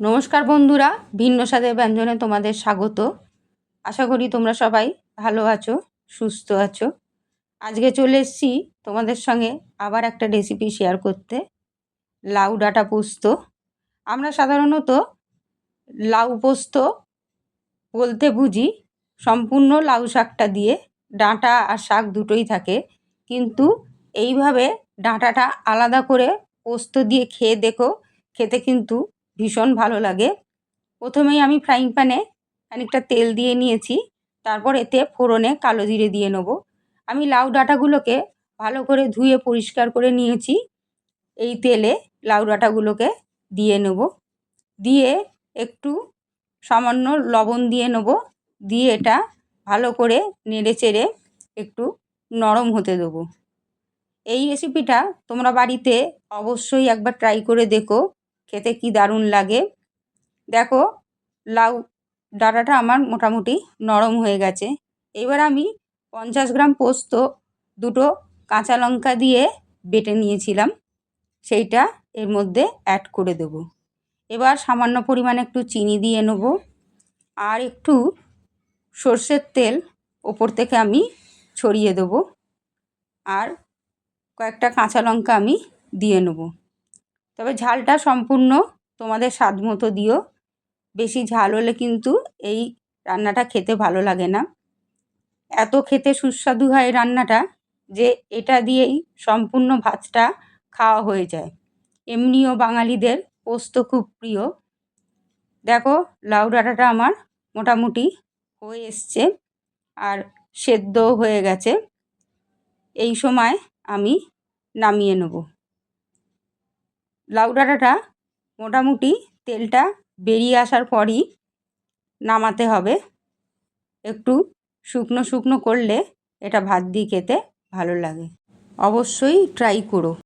নমস্কার বন্ধুরা, ভিন্ন স্বাদের ব্যঞ্জনে তোমাদের স্বাগত। আশা করি তোমরা সবাই ভালো আছো, সুস্থ আছো। আজকে চলে এসেছি তোমাদের সঙ্গে আবার একটা রেসিপি শেয়ার করতে, লাউ ডাঁটা পোস্ত। আমরা সাধারণত লাউ পোস্ত বলতে বুঝি সম্পূর্ণ লাউ শাকটা দিয়ে, ডাঁটা আর শাক দুটোই থাকে। কিন্তু এইভাবে ডাঁটাটা আলাদা করে পোস্ত দিয়ে খেয়ে দেখো, খেতে কিন্তু ভীষণ ভালো লাগে। প্রথমেই আমি ফ্রাইং প্যানে খানিকটা তেল দিয়ে নিয়েছি, তারপর এতে ফোড়নে কালো জিরে দিয়ে নেব। আমি লাউ ডাঁটাগুলোকে ভালো করে ধুয়ে পরিষ্কার করে নিয়েছি। এই তেলে লাউ ডাঁটাগুলোকে দিয়ে নেব। দিয়ে একটু সামান্য লবণ দিয়ে নেব। দিয়ে এটা ভালো করে নেড়ে চেড়ে একটু নরম হতে দেবো। এই রেসিপিটা তোমরা বাড়িতে অবশ্যই একবার ট্রাই করে দেখো। খেতে কি দারুণ লাগে। দেখো, লাউ ডাটাটা আমার মোটামুটি নরম হয়ে গেছে। এবার আমি পঞ্চাশ গ্রাম পোস্ত দুটো কাঁচা লঙ্কা দিয়ে বেটে নিয়েছিলাম। সেইটা এর মধ্যে অ্যাড করে দেবো। এবার সামান্য পরিমাণে একটু চিনি দিয়ে নেব। আর একটু সর্ষের তেল ওপর থেকে আমি ছড়িয়ে দেবো। আর কয়েকটা কাঁচা লঙ্কা আমি দিয়ে নেব। তবে ঝালটা সম্পূর্ণ তোমাদের স্বাদ মতো দিও। বেশি ঝাল হলে কিন্তু এই রান্নাটা খেতে ভালো লাগে না। এত খেতে সুস্বাদু হয় রান্নাটা যে এটা দিয়েই সম্পূর্ণ ভাতটা খাওয়া হয়ে যায়। এমনিও বাঙালিদের পোস্ত খুব প্রিয়। দেখো, লাউ ডাঁটাটা আমার মোটামুটি হয়ে এসছে আর সেদ্ধও হয়ে গেছে। এই সময় আমি নামিয়ে নেব। লাউ ডাঁটাটা মোটামুটি তেলটা বেরিয়ে আসার পরই নামাতে হবে। একটু শুকনো শুকনো করলে এটা ভাত দিয়ে খেতে ভালো লাগে। অবশ্যই ট্রাই করো।